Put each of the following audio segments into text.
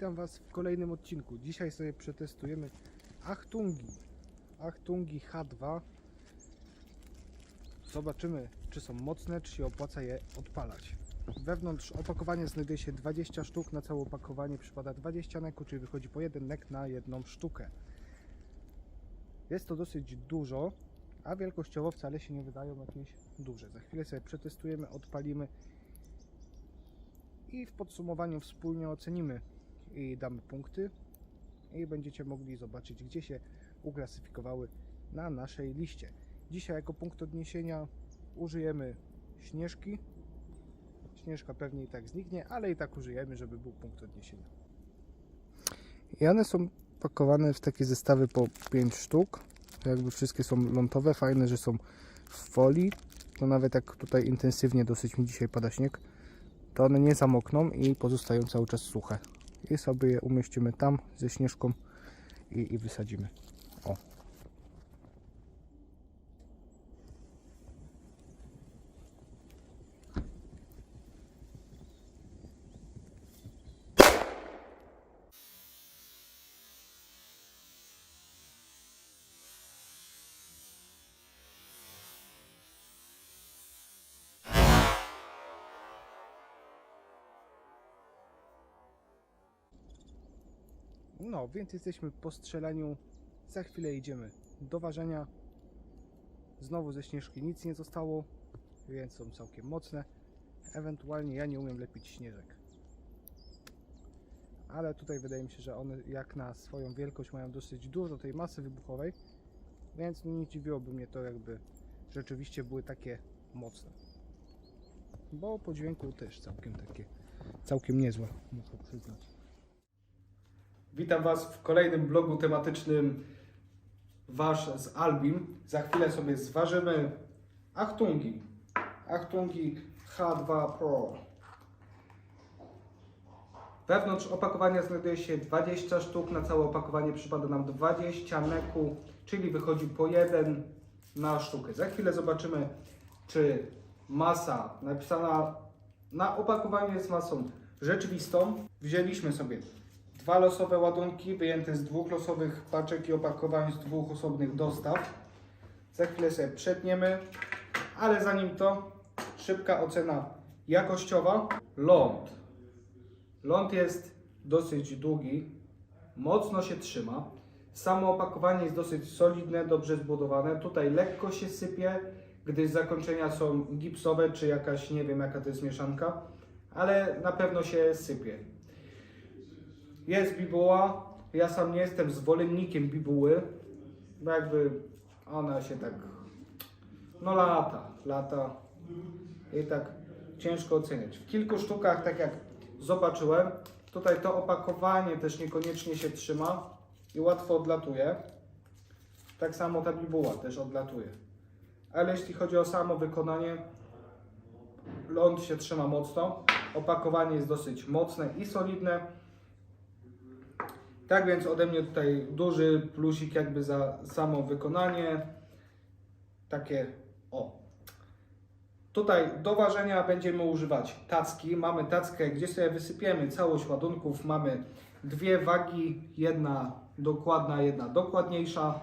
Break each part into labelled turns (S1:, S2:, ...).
S1: Witam Was w kolejnym odcinku. Dzisiaj sobie przetestujemy Achtungi. Achtungi H2. Zobaczymy, czy są mocne, czy się opłaca je odpalać. Wewnątrz opakowania znajduje się 20 sztuk. Na całe opakowanie przypada 20 neku, czyli wychodzi po jeden nek na jedną sztukę. Jest to dosyć dużo, a wielkościowo wcale się nie wydają jakieś duże. Za chwilę sobie przetestujemy, odpalimy i w podsumowaniu wspólnie ocenimy i damy punkty i będziecie mogli zobaczyć, gdzie się uklasyfikowały na naszej liście. Dzisiaj jako punkt odniesienia użyjemy śnieżki. Śnieżka pewnie i tak zniknie, ale i tak użyjemy, żeby był punkt odniesienia. I one są pakowane w takie zestawy po 5 sztuk. Jakby wszystkie są lądowe, fajne, że są w folii. To nawet jak tutaj intensywnie dosyć mi dzisiaj pada śnieg, to one nie zamokną i pozostają cały czas suche. Sobie je umieścimy tam ze śnieżką i, i wysadzimy. O. No, więc jesteśmy po strzelaniu. Za chwilę idziemy do ważenia. Znowu ze śnieżki nic nie zostało, więc są całkiem mocne. Ewentualnie ja nie umiem lepić śnieżek. Ale tutaj wydaje mi się, że one jak na swoją wielkość mają dosyć dużo tej masy wybuchowej, więc nie dziwiłoby mnie to jakby rzeczywiście były takie mocne. Bo po dźwięku też całkiem takie, całkiem niezłe, muszę przyznać. Witam Was w kolejnym blogu tematycznym Wasz z Albim. Za chwilę sobie zważymy Achtungi. Achtungi H2 Pro. Wewnątrz opakowania znajduje się 20 sztuk. Na całe opakowanie przypada nam 20 neku, czyli wychodzi po jeden na sztukę. Za chwilę zobaczymy, czy masa napisana na opakowaniu jest masą rzeczywistą. Wzięliśmy sobie dwa losowe ładunki wyjęte z dwóch losowych paczek i opakowań z dwóch osobnych dostaw. Za chwilę sobie przetniemy, ale zanim to szybka ocena jakościowa. Ląd. Ląd jest dosyć długi, mocno się trzyma. Samo opakowanie jest dosyć solidne, dobrze zbudowane. Tutaj lekko się sypie, gdyż zakończenia są gipsowe, czy jakaś, nie wiem jaka to jest mieszanka, ale na pewno się sypie. Jest bibuła. Ja sam nie jestem zwolennikiem bibuły, bo jakby ona się tak, no lata, lata i tak ciężko oceniać. W kilku sztukach, tak jak zobaczyłem, tutaj to opakowanie też niekoniecznie się trzyma i łatwo odlatuje. Tak samo ta bibuła też odlatuje. Ale jeśli chodzi o samo wykonanie, ląd się trzyma mocno. Opakowanie jest dosyć mocne i solidne. Tak więc ode mnie tutaj duży plusik jakby za samo wykonanie. Takie o. Tutaj do ważenia będziemy używać tacki. Mamy tackę, gdzie sobie wysypiemy całość ładunków. Mamy dwie wagi, jedna dokładna, jedna dokładniejsza.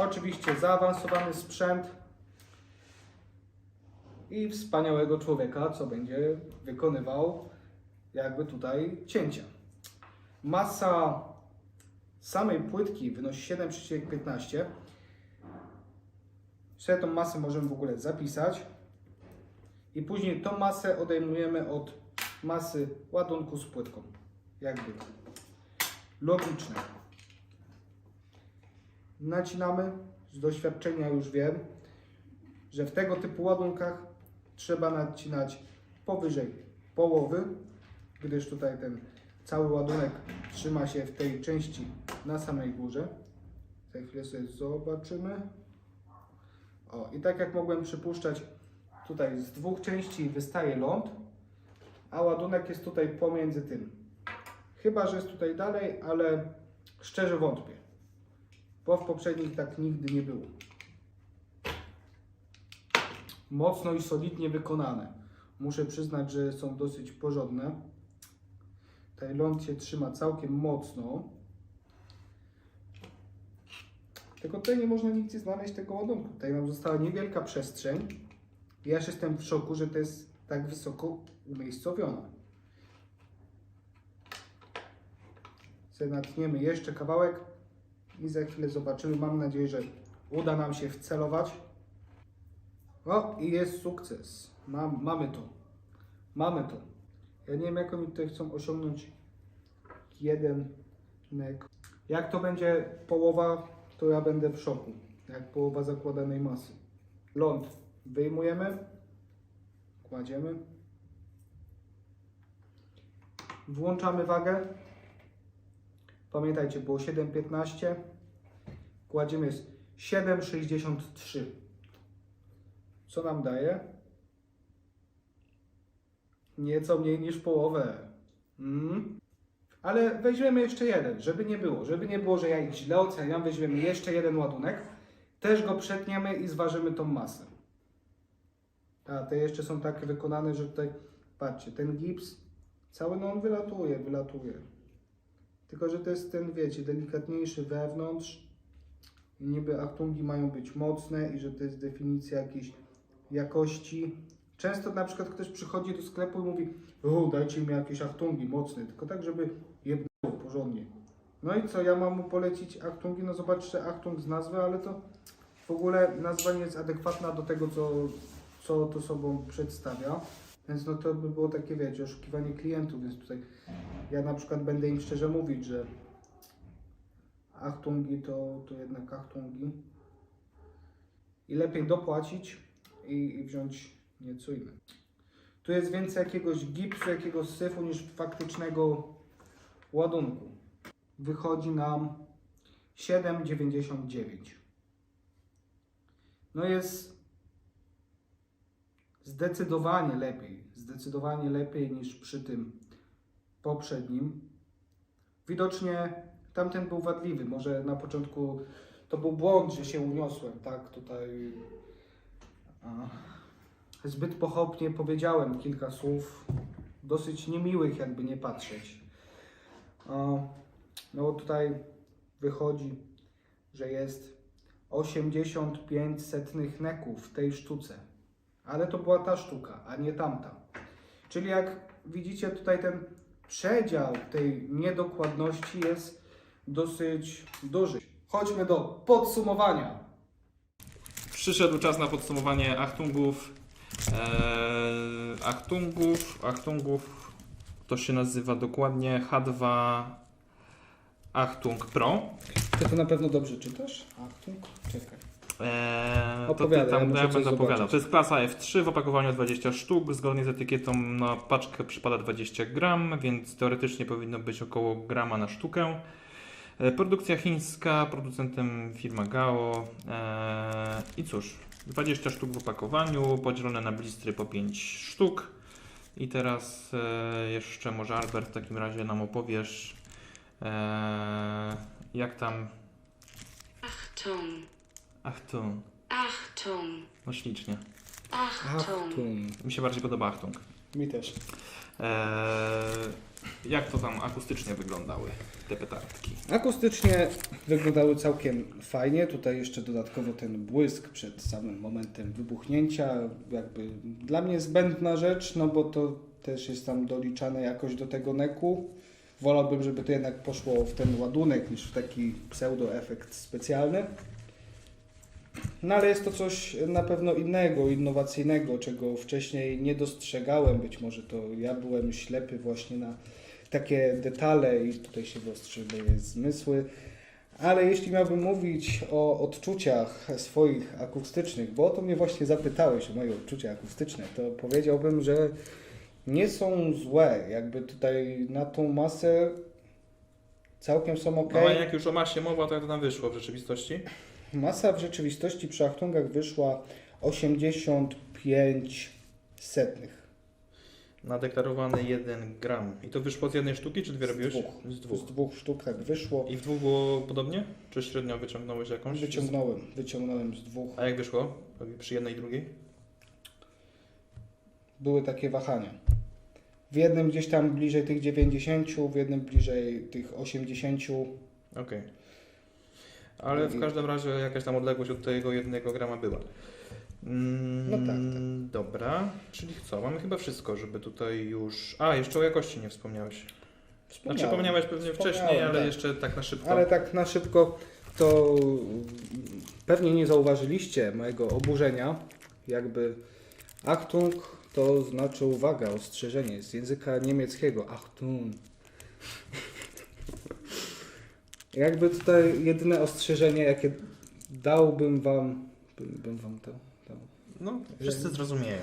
S1: Oczywiście zaawansowany sprzęt i wspaniałego człowieka, co będzie wykonywał jakby tutaj cięcia. Masa samej płytki wynosi 7,15. Sobie tą masę możemy w ogóle zapisać. I później tą masę odejmujemy od masy ładunku z płytką. Jakby logiczne. Nacinamy. Z doświadczenia już wiem, że w tego typu ładunkach trzeba nacinać powyżej połowy, gdyż tutaj ten cały ładunek trzyma się w tej części na samej górze. Za chwilę sobie zobaczymy. O, i tak jak mogłem przypuszczać, tutaj z dwóch części wystaje ląd, a ładunek jest tutaj pomiędzy tym. Chyba, że jest tutaj dalej, ale szczerze wątpię, bo w poprzednich tak nigdy nie było. Mocno i solidnie wykonane. Muszę przyznać, że są dosyć porządne. Ląd się trzyma całkiem mocno. Tylko tutaj nie można nigdzie znaleźć tego ładunku. Tutaj nam została niewielka przestrzeń. Ja już jestem w szoku, że to jest tak wysoko umiejscowione. Natniemy jeszcze kawałek i za chwilę zobaczymy. Mam nadzieję, że uda nam się wcelować. O, i jest sukces. Mam, mamy to. Mamy to. Ja nie wiem, jak oni tutaj chcą osiągnąć jeden nek. Jak to będzie połowa, to ja będę w szoku. Jak połowa zakładanej masy. Ląd wyjmujemy, kładziemy. Włączamy wagę. Pamiętajcie, było 7,15. Kładziemy jest 7,63. Co nam daje? Nieco mniej niż połowę. Mm. Ale weźmiemy jeszcze jeden, żeby nie było. Żeby nie było, że ja ich źle oceniam, weźmiemy jeszcze jeden ładunek. Też go przetniemy i zważymy tą masę. A te jeszcze są takie wykonane, że tutaj, patrzcie, ten gips, cały no on wylatuje, wylatuje. Tylko, że to jest ten, wiecie, delikatniejszy wewnątrz. Niby achtungi mają być mocne i że to jest definicja jakiejś jakości. Często na przykład ktoś przychodzi do sklepu i mówi, o dajcie mi jakieś achtungi mocne, tylko tak, żeby jebnęło porządnie. No i co, ja mam mu polecić achtungi? No zobaczcie achtung z nazwy, ale to w ogóle nazwa nie jest adekwatna do tego, co, co to sobą przedstawia. Więc no to by było takie, wiecie, oszukiwanie klientów, więc tutaj ja na przykład będę im szczerze mówić, że achtungi to, to jednak achtungi. I lepiej dopłacić i, i wziąć nieco inne. Tu jest więcej jakiegoś gipsu, jakiegoś syfu niż faktycznego ładunku. Wychodzi nam 7,99. No jest zdecydowanie lepiej, zdecydowanie lepiej niż przy tym poprzednim. Widocznie tamten był wadliwy, może na początku to był błąd, że się uniosłem, tak, tutaj a, zbyt pochopnie powiedziałem kilka słów, dosyć niemiłych jakby nie patrzeć. No tutaj wychodzi, że jest 85 setnych neków w tej sztuce. Ale to była ta sztuka, a nie tamta. Czyli jak widzicie tutaj ten przedział tej niedokładności jest dosyć duży. Chodźmy do podsumowania.
S2: Przyszedł czas na podsumowanie Achtungów. Eee, Achtungów, Achtungów to się nazywa dokładnie H2 Achtung Pro.
S1: Ty to na pewno dobrze czytasz? Achtung, czekaj.
S2: Eee, to ty
S1: ja
S2: tam ja
S1: coś
S2: będę opowiadał. To jest klasa F3 w opakowaniu 20 sztuk. Zgodnie z etykietą na paczkę przypada 20 gram, więc teoretycznie powinno być około grama na sztukę. E, Produkcja chińska, producentem firma Gao. E, I cóż, 20 sztuk w opakowaniu, podzielone na blistry po 5 sztuk. I teraz e, jeszcze może Albert w takim razie nam opowiesz, e, jak tam.
S3: Achtung,
S2: Ach tu,
S3: Achtung,
S2: no ślicznie.
S3: Achtung.
S2: Mi się bardziej podoba Achtung.
S1: Mi też.
S2: Eee, jak to tam akustycznie wyglądały te petardki?
S1: Akustycznie wyglądały całkiem fajnie. Tutaj jeszcze dodatkowo ten błysk przed samym momentem wybuchnięcia. Jakby dla mnie zbędna rzecz, no bo to też jest tam doliczane jakoś do tego neku. Wolałbym, żeby to jednak poszło w ten ładunek niż w taki pseudo-efekt specjalny. No ale jest to coś na pewno innego, innowacyjnego, czego wcześniej nie dostrzegałem. Być może to ja byłem ślepy właśnie na takie detale i tutaj się wyostrzy moje zmysły. Ale jeśli miałbym mówić o odczuciach swoich akustycznych, bo o to mnie właśnie zapytałeś o moje odczucia akustyczne, to powiedziałbym, że nie są złe. Jakby tutaj na tą masę całkiem są ok.
S2: No a jak już o masie mowa, to jak to tam wyszło w rzeczywistości?
S1: Masa w rzeczywistości przy Achtungach wyszła 85 setnych.
S2: Na deklarowany 1 gram. I to wyszło z jednej sztuki, czy dwie
S1: Z
S2: robiłeś?
S1: dwóch.
S2: Z
S1: Z
S2: dwóch.
S1: sztuk tak wyszło.
S2: I w dwóch było podobnie? Czy średnio wyciągnąłeś jakąś?
S1: Wyciągnąłem, wyciągnąłem z dwóch.
S2: A jak wyszło? Przy jednej i drugiej?
S1: były takie wahania. W jednym gdzieś tam bliżej tych 90, w jednym bliżej tych 80.
S2: Okej. Ale w każdym razie jakaś tam odległość od tego jednego grama była. Mm,
S1: No tak, tak.
S2: Dobra, czyli co? Mamy chyba wszystko, żeby tutaj już. A, jeszcze o jakości nie wspomniałeś. Znaczy, wspomniałeś pewnie wcześniej, ale
S1: tak.
S2: jeszcze tak na szybko.
S1: Ale tak na szybko to pewnie nie zauważyliście mojego oburzenia. Jakby Achtung to znaczy uwaga, ostrzeżenie z języka niemieckiego. Achtung. Jakby tutaj jedyne ostrzeżenie, jakie dałbym wam, bym wam to dał,
S2: No, wszyscy zrozumieją.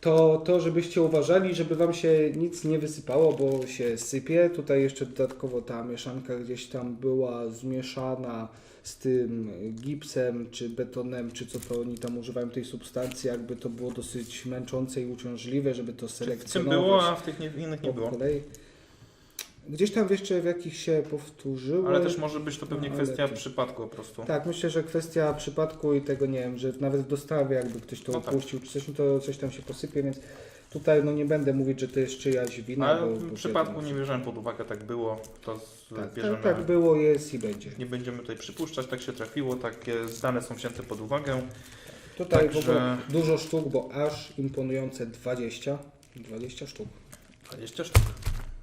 S1: to to, żebyście uważali, żeby wam się nic nie wysypało, bo się sypie. Tutaj jeszcze dodatkowo ta mieszanka gdzieś tam była zmieszana z tym gipsem, czy betonem, czy co to oni tam używają tej substancji, jakby to było dosyć męczące i uciążliwe, żeby to
S2: Czy w tym
S1: selekcjonować.
S2: było, a w tych nie, innych nie
S1: po
S2: było.
S1: kolei. Gdzieś tam jeszcze w jakich się powtórzyły.
S2: Ale też może być to pewnie
S1: No,
S2: kwestia
S1: ale-
S2: przypadku po prostu.
S1: Tak, myślę, że kwestia przypadku i tego, nie wiem, że nawet w dostawie jakby ktoś to
S2: No tak.
S1: opuścił, czy coś, no to coś tam się posypie, więc tutaj no nie będę mówić, że to jest czyjaś wina.
S2: Ale
S1: bo,
S2: w
S1: bo
S2: przypadku
S1: wiadomo,
S2: nie bierzemy pod uwagę, tak było, to z,
S1: Tak,
S2: bierzemy.
S1: tak, tak było, jest i będzie.
S2: Nie będziemy tutaj przypuszczać, tak się trafiło, takie dane są wzięte pod uwagę.
S1: Tutaj w
S2: Także-
S1: ogóle dużo sztuk, bo aż imponujące 20, 20 sztuk.
S2: 20 sztuk.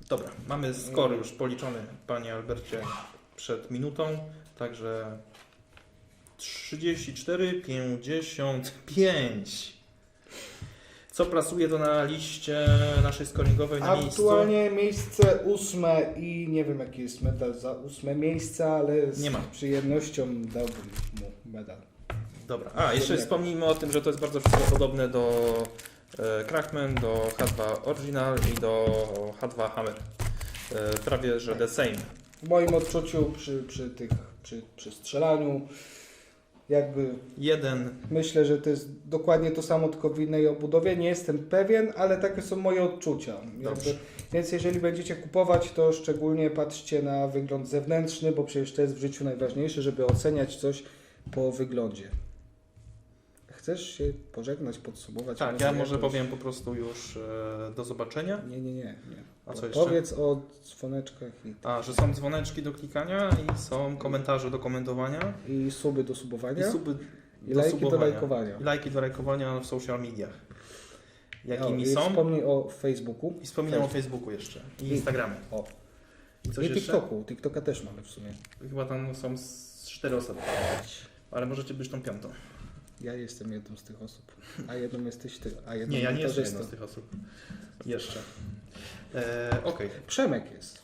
S2: Dobra, mamy score już policzony, panie Albercie, przed minutą, także 34, 55. Co plasuje to na liście naszej scoringowej na miejscu?
S1: Aktualnie miejsce ósme i nie wiem jaki jest medal za ósme miejsce, ale z
S2: Nie ma.
S1: przyjemnością dałbym mu medal.
S2: Dobra, a jeszcze wspomnijmy o tym, że to jest bardzo podobne do Crackman, do H2 Original i do H2 Hammer. E, prawie, że the same.
S1: W moim odczuciu przy, przy tych, przy, przy strzelaniu jakby
S2: Jeden
S1: Myślę, że to jest dokładnie to samo, tylko w innej obudowie. Nie jestem pewien, ale takie są moje odczucia.
S2: Dobrze.
S1: Więc jeżeli będziecie kupować, to szczególnie patrzcie na wygląd zewnętrzny, bo przecież to jest w życiu najważniejsze, żeby oceniać coś po wyglądzie. Chcesz się pożegnać, podsumować?
S2: Tak, ja może
S1: jakoś-
S2: powiem po prostu już e, do zobaczenia.
S1: Nie, nie, nie. nie.
S2: A co jeszcze?
S1: Powiedz o dzwoneczkach i,
S2: A, że są dzwoneczki do klikania i są komentarze do komentowania
S1: i suby do
S2: i
S1: subowania
S2: suby
S1: i,
S2: do
S1: lajki do
S2: subowania.
S1: lajkowania.
S2: I lajki do lajkowania w social mediach. Jakimi
S1: O, i
S2: są?
S1: Wspomnij o Facebooku.
S2: I wspominam o Facebooku jeszcze. I
S1: I-
S2: Instagramie.
S1: O.
S2: I coś
S1: I
S2: jeszcze?
S1: TikToku. TikToka też mamy w sumie.
S2: Chyba tam są cztery osoby. Ale możecie być tą piątą.
S1: Ja jestem jedną z tych osób. A jedną jesteś ty, a jedną
S2: Nie, ja nie jestem jedną z tych osób. Jeszcze. E, Okej,
S1: Przemek jest.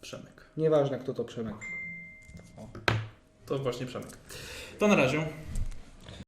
S2: Przemek.
S1: Nieważne kto to Przemek.
S2: To właśnie Przemek. To na razie.